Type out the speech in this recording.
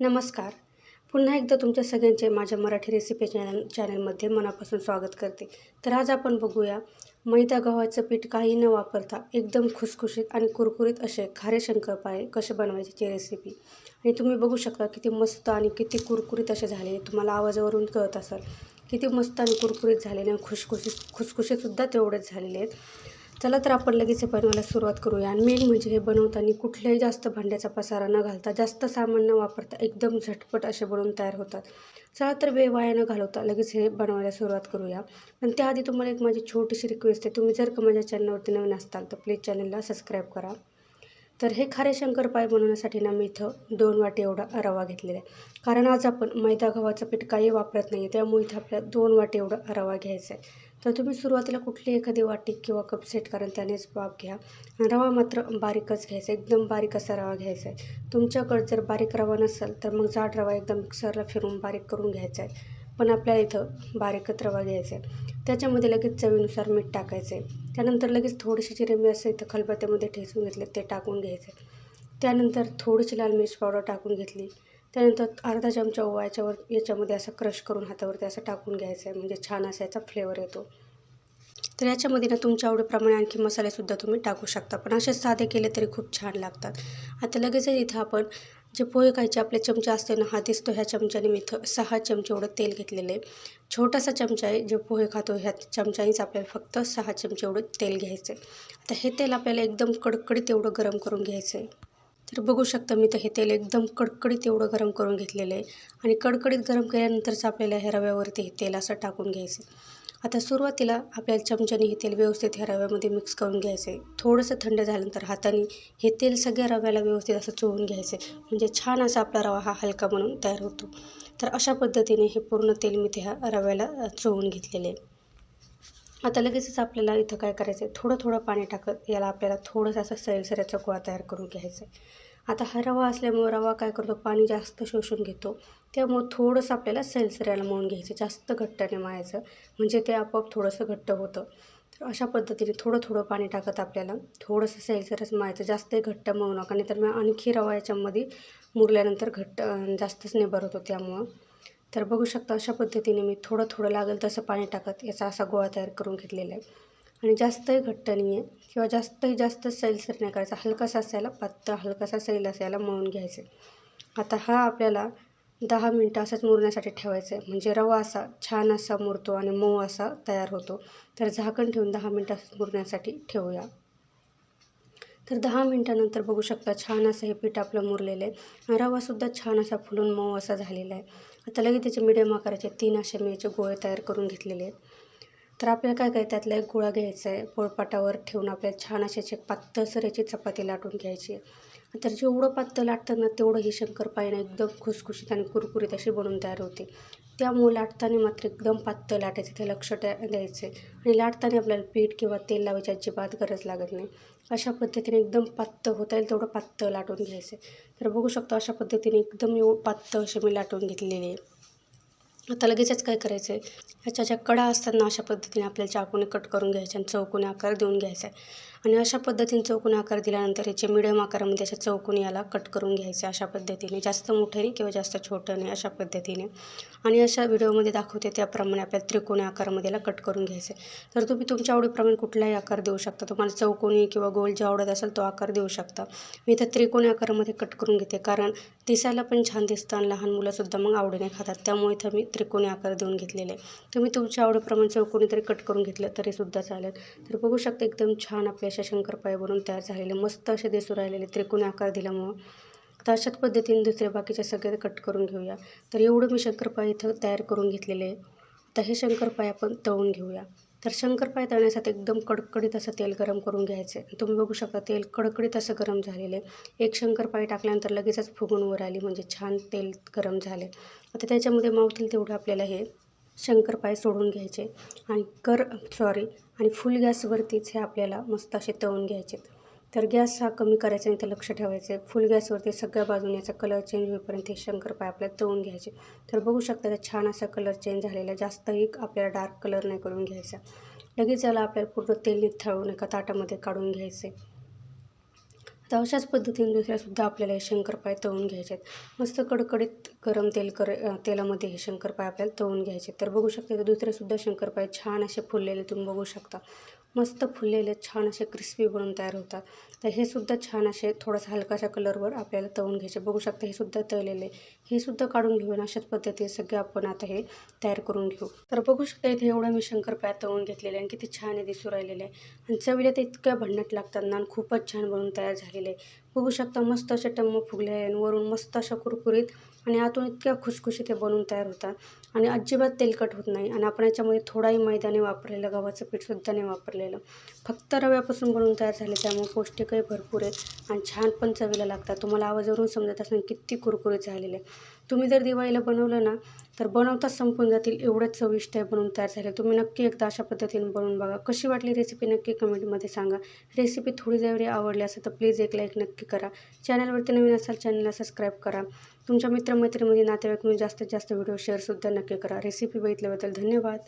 नमस्कार. पुन्हा एकदा तुमच्या सगळ्यांचे माझ्या मराठी रेसिपी चॅनल चॅनलमध्ये मनापासून स्वागत करते. तर आज आपण बघूया मैदा गव्हाचं पीठ काही न वापरता एकदम खुसखुशीत आणि कुरकुरीत असे खारे शंकरपाळे कसे बनवायची रेसिपी आणि तुम्ही बघू शकता किती मस्त आणि किती कुरकुरीत असे झाले तुम्हाला आवाजावरून कळत असाल. किती मस्त आणि कुरकुरीत झालेले आणि खुशखुशीत खुसखुशीतसुद्धा तेवढेच झालेले आहेत. चला तर आपण लगेच हे बनवायला सुरुवात करूया. आणि मेन म्हणजे हे बनवताना कुठल्याही जास्त भांड्याचा पसारा न घालता जास्त सामान न वापरता एकदम झटपट असे बनवून तयार होतात. चला तर वेळ वाया न घालवता लगेच हे बनवायला सुरुवात करूया. पण त्याआधी तुम्हाला एक माझी छोटीशी रिक्वेस्ट आहे. तुम्ही जर का माझ्या चॅनलवरती नवीन असताल तर प्लीज चॅनलला सबस्क्राईब करा. तर हे खारे शंकरपाळे बनवण्यासाठी ना मी इथं दोन वाटी एवढा रवा घेतलेला आहे. कारण आज आपण मैदा गव्हाचं पीठ काही वापरत नाही त्यामुळे इथं आपल्याला दोन वाटी एवढा रवा घ्यायचा आहे. तर तुम्ही सुरुवातीला कुठली एखादी वाटी किंवा कप सेट कारण त्यानेच वाप घ्या. रवा मात्र बारीकच घ्यायचा एकदम बारीक असा रवा घ्यायचा आहे. तुमच्याकडे जर बारीक रवा नसेल तर मग जाड रवा एकदम मिक्सरला फिरून बारीक करून घ्यायचा आहे. पण आपल्याला इथं बारीकच रवा घ्यायचा आहे. त्याच्यामध्ये लगेच चवीनुसार मीठ टाकायचं आहे त्यानंतर लगेच थोडीशी जिरे मी असं इथं खलबत्त्यामध्ये ठेचून घेतले ते टाकून घ्यायचे. त्यानंतर थोडीशी लाल मिरची पावडर टाकून घेतली. त्यानंतर अर्धा चमचा ओवा याच्यावर याच्यामध्ये असं क्रश करून हातावरती असं टाकून घ्यायचं आहे म्हणजे छान असा याचा फ्लेवर येतो. तर याच्यामध्ये ना तुमच्या आवडीप्रमाणे आणखी मसालेसुद्धा तुम्ही टाकू शकता. पण असे साधे केले तरी खूप छान लागतात. आता लगेचच इथं आपण जे पोहे खायचे आपले चमचा असते ना हा दिसतो ह्या चमच्याने. मी थ सहा चमचे एवढं तेल घेतलेलं आहे. छोटासा चमचा आहे जे पोहे खातो ह्या चमच्यानेच आपल्याला फक्त सहा चमचे एवढं तेल घ्यायचं आहे आता हे तेल आपल्याला एकदम कडकडीत एवढं गरम करून घ्यायचं आहे तर बघू शकता मी तर हे तेल एकदम कडकडीत एवढं गरम करून घेतलेलं आहे. आणि कडकडीत गरम केल्यानंतरच आपल्याला हे रव्यावरती हे तेल असं टाकून घ्यायचं आता सुरुवातीला आपल्याला चमच्याने हे तेल व्यवस्थित ह्या रव्यामध्ये मिक्स करून घ्यायचं आहे थोडंसं थंड झाल्यानंतर हाताने हे तेल सगळ्या रव्याला व्यवस्थित असं चोळून घ्यायचं आहे म्हणजे छान असा आपला रवा हा हलका बनून तयार होतो. तर अशा पद्धतीने हे पूर्ण तेल मी त्या रव्याला चोळून घेतलेले आहे. आता लगेचच आपल्याला इथं काय करायचं आहे थोडं थोडं पाणी टाकत याला आपल्याला थोडंसं असं सैलसऱ्याचा गोळा तयार करून घ्यायचा आहे आता हा रवा असल्यामुळं रवा काय करतो? पाणी जास्त शोषून घेतो. त्यामुळं थोडंसं आपल्याला सैलसऱ्याला मळून घ्यायचं जास्त घट्टाने मळायचं. म्हणजे ते आपोआप थोडंसं घट्ट होतं. तर अशा पद्धतीने थोडं थोडं पाणी टाकत आपल्याला थोडंसं सैलसरच मळायचं. जास्तही घट्ट मळू नका. नाही तर मग आणखी रवा याच्यामध्ये मुरल्यानंतर घट्ट जास्तच निबर होतो त्यामुळं. तर बघू शकता अशा पद्धतीने मी थोडं थोडं लागेल तसं पाणी टाकत याचा असा गोळा तयार करून घेतलेला आहे. आणि जास्तही घट्ट नाही आहे. किंवा जास्तही जास्त सैलसर नाही करायचा. हलकासा असायला पातळ हलकासा सैल असायला मळून घ्यायचं. आता हा आपल्याला दहा मिनटं असंच मुरण्यासाठी ठेवायचं आहे. म्हणजे रवा असा छान असा मुरतो आणि मऊ असा तयार होतो. तर झाकण ठेवून दहा मिनटं असंच मुरण्यासाठी ठेवूया. तर दहा मिनटानंतर बघू शकता छान असं हे पीठ आपलं मुरलेलं आहे. रवासुद्धा छान असा फुलून मऊ असा झालेला आहे. आता लगेच त्याचे मिडियम आकाराचे तीन असे मी याचे गोळे तयार करून घेतलेले आहेत. तर आपल्याला काय काय त्यातला एक गोळा घ्यायचा आहे? पोळपाटावर ठेवून आपल्याला छान अशी पातळसर याची चपाती लाटून घ्यायची आहे. तर जेवढं पातळ लाटतं ना तेवढं ही शंकरपाळी एकदम खुसखुशीत आणि कुरकुरीत अशी बनवून तयार होते. त्यामुळे लाटताना मात्र एकदम पातळ लाटायचं ते लक्ष द्यायचं आणि लाटताना आपल्याला पीठ किंवा तेल लावायची अजिबात गरज लागत नाही. अशा पद्धतीने एकदम पातळ होता येईल तेवढं पातळ लाटून घ्यायचं तर बघू शकतो अशा पद्धतीने एकदम एवढं पातळ असे मी लाटून घेतलेली आहे. आता लगेचच काय करायचं आहे? ह्याच्या ज्या कडा असतात ना अशा पद्धतीने आपल्याला चाकूने कट करून घ्यायचे आणि चौकोनी आकार देऊन घ्यायचा आहे. आणि अशा पद्धतीने चौकोनी आकार दिल्यानंतर याचे मिडियम आकारामध्ये अशा चौकोनी याला कट करून घ्यायचे अशा पद्धतीने. जास्त मोठ्याने नाही किंवा जास्त छोटं नाही अशा पद्धतीने. आणि अशा व्हिडिओमध्ये दाखवते त्याप्रमाणे आपल्याला त्रिकोणी आकारामध्ये याला कट करून घ्यायचे. तर तुम्ही तुमच्या आवडीप्रमाणे कुठलाही आकार देऊ शकता. तुम्हाला चौकोनी किंवा गोल जे आवडत असेल तो आकार देऊ शकता. मी इथं त्रिकोणी आकारामध्ये कट करून घेते. कारण दिसायला पण छान दिसतं आणि लहान मुलंसुद्धा मग आवडीने खातात. त्यामुळे इथं मी त्रिकोणी आकार देऊन घेतलेले तुम्ही तुमच्या आवडीप्रमाणे चौकोनी तरी कट करून घेतलं तरीसुद्धा चालेल. तर बघू शकता एकदम छान आपल्या अशा शंकरपाय तयार झालेले मस्त असे दिसू राहिलेले त्रिकोणी आकार दिल्यामुळं. तर अशाच पद्धतीने दुसरे बाकीच्या सगळे कट करून घेऊया. तर एवढं मी शंकरपाय इथं तयार करून घेतलेले आहे. हे शंकरपाय आपण तळून घेऊया. तर शंकरपाय तळण्यासाठी एकदम कडकडीत असं तेल गरम करून घ्यायचं आहे. तुम्ही बघू शकता तेल कडकडीत असं गरम झालेलं आहे. एक शंकरपाय टाकल्यानंतर लगेचच फुगून वर आली म्हणजे छान तेल गरम झाले आता त्याच्यामध्ये मावतील तेवढं आपल्याला हे शंकरपाय सोडून घ्यायचे आणि कर सॉरी आणि फुल गॅसवरतीच हे आपल्याला मस्त असे तळून घ्यायचे तर गॅस हा कमी करायचा नाही ते लक्ष ठेवायचं. आहे फुल गॅसवरती सगळ्या बाजूने याचा कलर चेंज होईपर्यंत हे शंकरपाय आपल्याला तळून घ्यायचे. तर बघू शकता तर छान असा कलर चेंज झालेला जास्तही आपल्याला डार्क कलर नाही करून घ्यायचा. लगेच याला आपल्याला पूर्ण तेल निथळून एका ताटामध्ये काढून घ्यायचे. आता अशाच पद्धतीने दुसऱ्यासुद्धा आपल्याला हे शंकरपाळे तळून घ्यायचे आहेत मस्त कडकडीत गरम तेल कर तेलामध्ये हे शंकरपाळे आपल्याला तळून घ्यायचे. तर बघू शकता तर दुसरेसुद्धा शंकरपाळे छान असे फुललेले तुम्ही बघू शकता. मस्त फुललेले छान असे क्रिस्पी बनून तयार होतात. तर हे सुद्धा छान असे थोडासा हलकाशा कलरवर आपल्याला तळून घ्यायचे. बघू शकता हे सुद्धा तळलेले. हे सुद्धा काढून घेऊन अशाच पद्धतीने सगळे आपण आता हे तयार करून घेऊ. तर बघू शकता इथे एवढं मी शंकरपाळ्या तळून घेतलेले आणि किती छान दिसू राहिलेले आहे. आणि चवीला ते इतक्या भन्नाट लागतात ना आणि खूपच छान बनून तयार झालेले आहे. बघू शकता मस्त असे टम्म फुगले आहे आणि वरून मस्त अशा कुरकुरीत आणि आतून इतक्या खुसखुशीत ते बनवून तयार होतात. आणि अजिबात तेलकट होत नाही. आणि आपण याच्यामध्ये थोडाही मैदाने वापरलेलं गव्हाचं पीठसुद्धा नाही वापरलेलं. फक्त रव्यापासून बनवून तयार झाले त्यामुळे पौष्टिकही भरपूर आहे आणि छान पण चवीला लागतात. तुम्हाला आवाजावरून समजत असेल किती कुरकुरीत झालेले. तुम्ही जर दिवाळीला बनवलं ना तर बनवताच संपून जातील एवढंच चविष्ट आहे बनवून तयार झाले. तुम्ही नक्की एकदा अशा पद्धतीने बनवून बघा. कशी वाटली रेसिपी नक्की कमेंटमध्ये सांगा. रेसिपी थोडी जरी आवडली असेल तर प्लीज एक लाईक नक्की करा. चॅनलवरती नवीन असाल चॅनलला सबस्क्राईब करा. तुमच्या मित्र मित्रमैत्रिणी नातेवाईक म्हणून जास्तीत जास्त व्हिडिओ शेअरसुद्धा नक्की करा. रेसिपी बघितल्याबद्दल धन्यवाद.